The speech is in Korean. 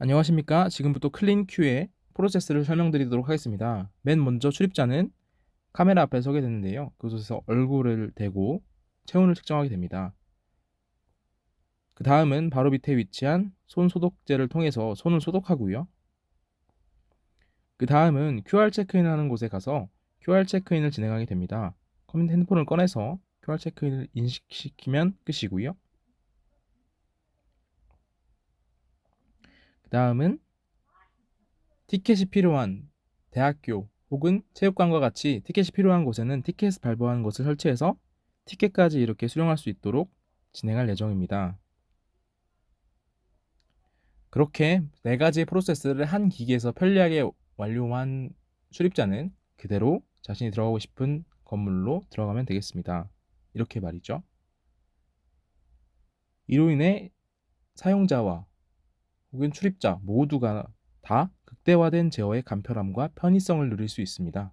안녕하십니까. 지금부터 클린큐의 프로세스를 설명드리도록 하겠습니다. 맨 먼저 출입자는 카메라 앞에 서게 되는데요. 그곳에서 얼굴을 대고 체온을 측정하게 됩니다. 그 다음은 바로 밑에 위치한 손 소독제를 통해서 손을 소독하고요. 그 다음은 QR 체크인을 하는 곳에 가서 QR 체크인을 진행하게 됩니다. 컴퓨터 핸드폰을 꺼내서 QR 체크인을 인식시키면 끝이고요. 그 다음은 티켓이 필요한 대학교 혹은 체육관과 같이 티켓이 필요한 곳에는 티켓을 발부하는 곳을 설치해서 티켓까지 이렇게 수령할 수 있도록 진행할 예정입니다. 그렇게 네 가지의 프로세스를 한 기기에서 편리하게 완료한 출입자는 그대로 자신이 들어가고 싶은 건물로 들어가면 되겠습니다. 이렇게 말이죠. 이로 인해 사용자와 혹은 출입자 모두가 다 극대화된 제어의 간편함과 편의성을 누릴 수 있습니다.